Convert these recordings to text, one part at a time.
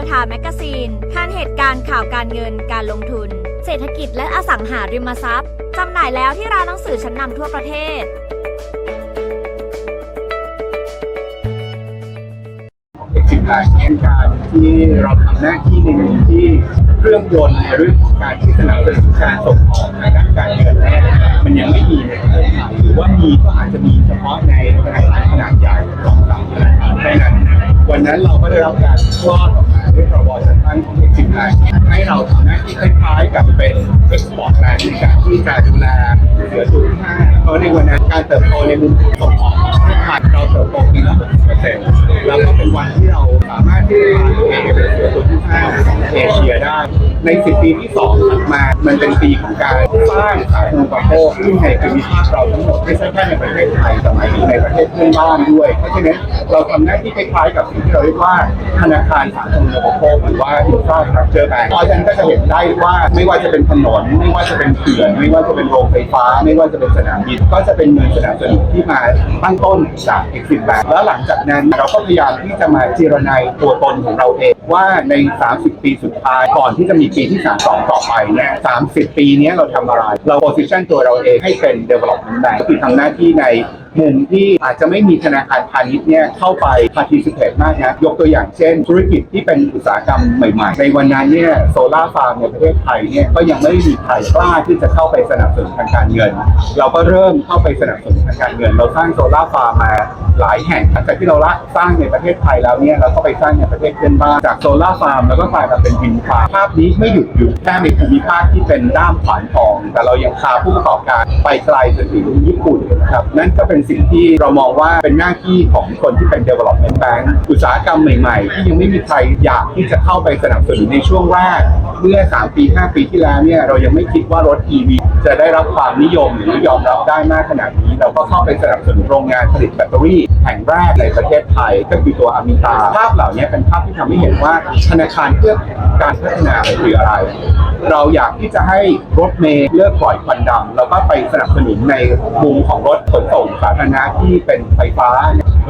Power Time Magazine คันเหตุการณ์ข่าวการเงินการลงทุน เศรษฐกิจและอสังหาริมทรัพย์จำหน่ายแล้วที่ร้านหนังสือชั้นนำทั่วประเทศสิบการแข่งการที่เราทำหน้าที่ในมุมที่เครื่องยนต์ในเรื่องของการที่สนับสนุนการส่งออกในด้านการเงินแรกมันยังไม่มีในประเทศไทยหรือว่ามีก็อาจจะมีเฉพาะในธนาคารขนาดใหญ่สองสามธนาคารเท่านั้นวันนั้นเราก็ได้รับการคลอดออกมา ด้วยพรบจัดตั้งของเอ็กซิมไลให้เราทำหน้าที่คล้ายๆกับเป็นเอ็กซ์พอร์ดแลนในการที่จะดูแลเหลือจุดห้าเพราะในวันนั้นการเติบโตในมุมของส่งออกของประเทศไทยเราเติบโตปีละหกเปอร์เซ็นต์แล้วก็เป็นวันที่เราสามารถที่จะ พาตัวเองไปเป็นเสือตัวที่ห้าของเอเชียได้ ใน10ปีที่2ถัดมา มันเป็นปีของการสร้างสาธารณูปโภคขึ้นในภูมิภาคเราทั้งหมดไม่ใช่แค่ในประเทศไทยแต่หมายถึงในประเทศเพื่อนบ้านด้วย เพราะฉะนั้นเราทำหน้าที่คล้ายๆกับสิ่งที่เราเรียกว่าธนาคารสาธารณูปโภคหรือว่าอินฟราสตรัคเจอร์แบงก์เพราะฉะนั้นก็จะเห็นได้ว่าไม่ว่าจะเป็นถนน ไม่ว่าจะเป็นเขื่อน ไม่ว่าจะเป็นโรงไฟฟ้า ไม่ว่าจะเป็นสนามบินก็จะเป็นเงินสนับสนุนที่มาตั้งต้นจาก Exim Bank แล้วหลังจากนั้นเราก็พยายามที่จะมาเจรนายตัวตนของเราเองว่าใน30 ปีสุดท้าย ก่อนที่จะมีปีที่ 32 ต่อไปเนี่ย30 ปีนี้เราทำอะไร เรา position ตัวเราเองให้เป็น development bank ก็คือทำหน้าที่ใน มุมที่อาจจะไม่มีธนาคารพาณิชย์เนี่ยเข้าไป participate มากนะยกตัวอย่างเช่น ธุรกิจที่เป็นอุตสาหกรรมใหม่ ๆ ในวันนั้นเนี่ยโซลาร์ฟาร์มในประเทศไทยเนี่ยก็ยังไม่มีใครกล้าที่จะเข้าไปสนับสนุนทางการเงิน เราก็เริ่มเข้าไปสนับสนุนทางการเงิน เราสร้างโซลาร์ฟาร์มมาหลายแห่งหลังจากที่เราละสร้างในประเทศไทยแล้วเนี่ยเราก็ไปสร้างในประเทศเพื่อนบ้านจากโซลาร์ฟาร์มแล้วก็กลายมาเป็นวินฟาร์มภาพนี้ไม่หยุดอยู่แค่ในภูมิภาคที่เป็นด้ามขวานทอง แต่เรายังพาผู้ประกอบการไปไกลจนถึงญี่ปุ่นนะครับนั่นก็เป็นสิ่งที่เรามองว่าเป็นหน้าที่ของคนที่เป็น development bank อุตสาหกรรมใหม่ ๆ ที่ยังไม่มีใครอยากที่จะเข้าไปสนับสนุนในช่วงแรกเมื่อ 3 ปี 5 ปีที่แล้วเนี่ยเรายังไม่คิดว่ารถ EV จะได้รับความนิยมหรือยอมรับได้มากขนาดนี้ เราก็เข้าไปสนับสนุนโรงงานผลิตแบตเตอรี่แห่งแรกในประเทศไทย ก็คือตัวอามิตาภาพเหล่านี้เป็นภาพที่ทำให้เห็นว่าธนาคารเพื่อการพัฒนาคืออะไร เราอยากที่จะให้รถเมล์เลิกปล่อยควันดำแล้วก็ไปสนับสนุนในมุมของรถขนส่งสาธารณะที่เป็นไฟฟ้า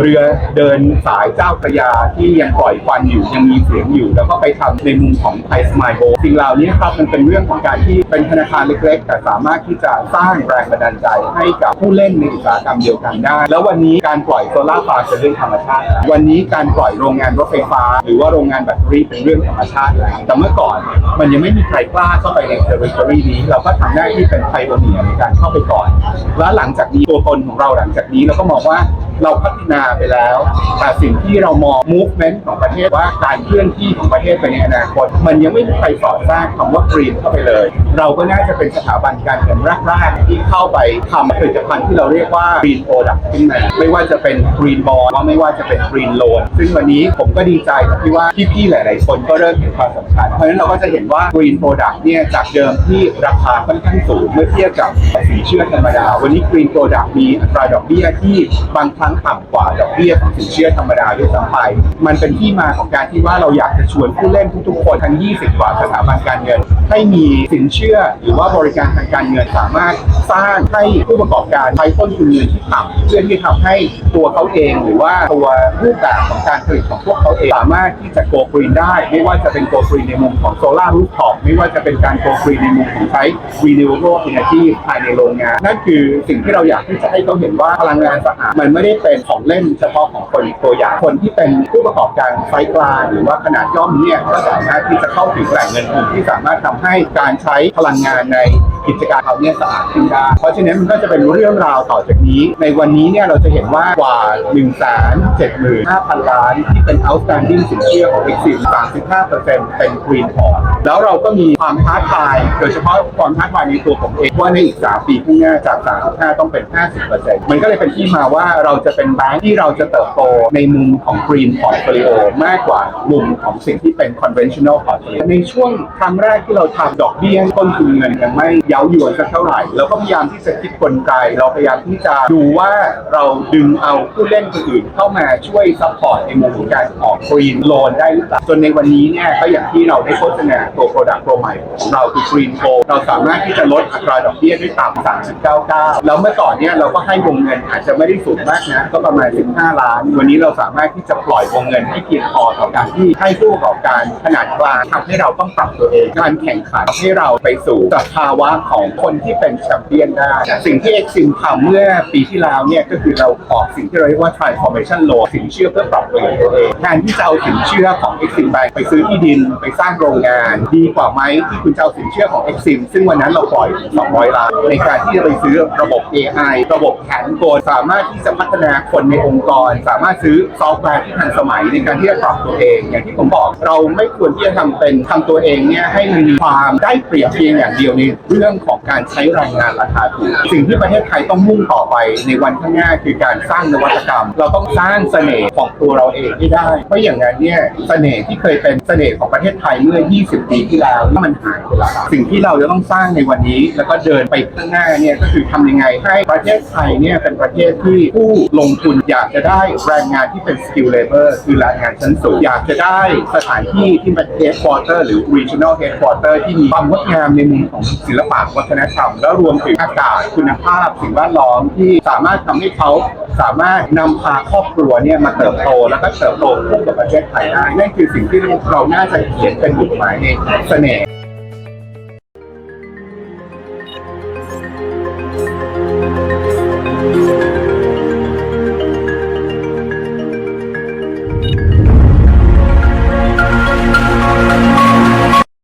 เรือเดินสายเจ้าพระยาที่ยังปล่อยควันอยู่ยังมีเสียงอยู่ แล้วก็ไปทำในมุมของไทยสมายโบสิ่งเหล่านี้ครับมันเป็นเรื่องของการที่เป็นธนาคารเล็กๆ แต่สามารถที่จะสร้างแรงบันดาลใจให้กับผู้เล่นในอุตสาหกรรมเดียวกันได้ แล้ววันนี้การปล่อยโซลาร์ฟาร์มเป็นเรื่องธรรมชาติ วันนี้การปล่อยโรงงานรถไฟฟ้า หรือว่าโรงงานแบตเตอรี่เป็นเรื่องธรรมชาติแล้วแต่เมื่อก่อนมันยังไม่มีใครกล้าเข้าไปในเทอร์ริทอรี่นี้ เราก็ทำหน้าที่เป็นไพโอเนียในการเข้าไปก่อน แล้วหลังจากนี้ตัวตนของเราหลังจากนี้เราก็มองว่า เราพัฒนาไปแล้ว แต่สิ่งที่เรามอง movement ของประเทศว่าการเคลื่อนที่ของประเทศไปในอนาคต มันยังไม่มีใครสอดแทรกคำว่า green เข้าไปเลย เราก็น่าจะเป็นสถาบันการเงินแรกๆที่เข้าไปทำผลิตภัณฑ์ที่เราเรียกว่า green product ขึ้นมาไม่ว่าจะเป็น green bond ว่าไม่ว่าจะเป็น green loan ซึ่งวันนี้ผมก็ดีใจที่ว่าพี่ๆหลาย ๆ คนก็เริ่มเห็นความสำคัญ เพราะฉะนั้นเราก็จะเห็นว่า green product เนี่ยจากเดิมที่ราคาค่อนข้างสูงเมื่อเทียบกับสินเชื่อธรรมดา วันนี้ green product มีอัตราดอกเบี้ยที่บางครั้งต่ำกว่าดอกเบี้ยของสินเชื่อธรรมดาด้วยซ้ำไป มันเป็นที่มาของการที่ว่าเราอยากจะชวนผู้เล่นทุกๆคนทั้ง 20 กว่าสถาบันการเงิน ให้มีสินเชื่อหรือว่าบริการทางการเงินสามารถสร้างให้ผู้ประกอบการใช้ต้นทุนเงินที่ต่ำเพื่อที่จะทำให้ตัวเขาเองหรือว่าตัวรูปแบบของการผลิตของพวกเขาเองสามารถที่จะโกกรีนได้ ไม่ว่าจะเป็นโกกรีนในมุมของโซลาร์รูฟท็อปไม่ว่าจะเป็นการโกกรีนในมุมของใช้ renewable energy ภายในโรงงาน นั่นคือสิ่งที่เราอยากที่จะให้เขาเห็นว่าพลังงานสะอาดมันไม่ได้เป็นของเล่นเฉพาะของคนตัวอย่างคนที่เป็นผู้ประกอบการไฟกลางหรือว่าขนาดย่อมเนี่ยก็สามารถที่จะเข้าถึงแหล่งเงินทุนที่สามารถทำให้การใช้พลังงานในกิจการเขาเนี่ยสะอาดขึ้นได้เพราะฉะนั้นมันก็จะเป็นเรื่องราวต่อจากนี้ ในวันนี้เนี่ยเราจะเห็นว่ากว่า1 7 5 0 0 0ล้านที่เป็น outstanding สินเชื่อของ Exim 35%เป็น green พอร์ตแล้วเราก็มีความท้าทาย โดยเฉพาะความท้าทายในตัวผมเองว่าในอีก 3 ปีข้างหน้าจาก 35 ต้องเป็น 50%มันก็เลยเป็นที่มาว่าเราจะเป็นแบงค์ที่เราจะเติบโตในมุมของ green portfolio มากกว่ามุมของสิ่งที่เป็น conventional portfolio ในช่วงครั้งแรกที่เราทำดอกเบี้ยต้นทุนเงินยังไม่เย้ายวนสักเท่าไหร่ เราก็พยายามที่จะคิดกลไก เราพยายามที่จะดูว่าเราดึงเอาผู้เล่นคนอื่นเข้ามาช่วยซัพพอร์ตในมุมของการออกกรีนโลนได้หรือเปล่าจนในวันนี้เนี่ยก็อย่างที่เราได้โฆษณาตัวโปรดักต์ตัวใหม่ของเราคือกรีนโกเราสามารถที่จะลดอัตราดอกเบี้ยได้ต่ำ3.99 แล้วเมื่อก่อนเนี่ยเราก็ให้วงเงินอาจจะไม่ได้สูงมากนะก็ประมาณ 15 ล้าน วันนี้เราสามารถที่จะปล่อยวงเงินให้เพียงพอต่อการที่ให้ผู้ประกอบการขนาดกลางทำให้เราต้องปรับตัวเองการแข่งขันให้เราไปสู่สภาวะของคนที่เป็นแชมเปี้ยนได้ สิ่งที่ Exim ทำเมื่อปีที่แล้วเนี่ยก็คือเราออกสิ่งที่เราเรียกว่า transformation loan สินเชื่อเพื่อปรับเปลี่ยนตัวเองแทนที่จะเอาสินเชื่อของ Exim Bank ไปซื้อที่ดินไปสร้างโรงงาน ดีกว่าไหมที่คุณจะเอาสินเชื่อของ Exim ซึ่งวันนั้นเราปล่อย 200 ล้านในการที่จะไปซื้อระบบ AI ระบบแผนโกนสามารถที่จะพัฒนาคนในองค์กร สามารถซื้อซอฟต์แวร์ที่ทันสมัยในการที่จะปรับตัวเอง อย่างที่ผมบอกเราไม่ควรที่จะทำเป็นทำตัวเองเนี่ยให้มันมีความได้เปรียบเพียงอย่างเดียวในเรื่องื่องของการใช้แรงงานราคาถูกสิ่งที่ประเทศไทยต้องมุ่งต่อไปในวันข้างหน้าคือการสร้างนวัตกรรม เราต้องสร้างเสน่ห์ของตัวเราเองให้ได้ เพราะอย่างนั้นเนี่ยเสน่ห์ที่เคยเป็นเสน่ห์ของประเทศไทยเมื่อ 20 ปีที่แล้วมันหายไปแล้วสิ่งที่เราจะต้องสร้างในวันนี้ แล้วก็เดินไปข้างหน้าเนี่ยก็คือทำยังไงให้ประเทศไทยเนี่ยเป็นประเทศที่ผู้ลงทุนอยากจะได้แรงงานที่เป็น skill labor คือแรงงานชั้นสูงอยากจะได้สถานที่ที่เป็น headquarter หรือ regional headquarter ที่มีความงดงามในมุมของศิลปะวัฒนธรรม แล้วรวมถึงอากาศคุณภาพสิ่งแวดล้อมที่สามารถทำให้เขาสามารถนำพาครอบครัวเนี่ยมาเติบโตแล้วก็เติบโตคู่กับประเทศไทยได้นั่นคือสิ่งที่เราน่าจะเขียนเป็นบทหมายในเสน่ห์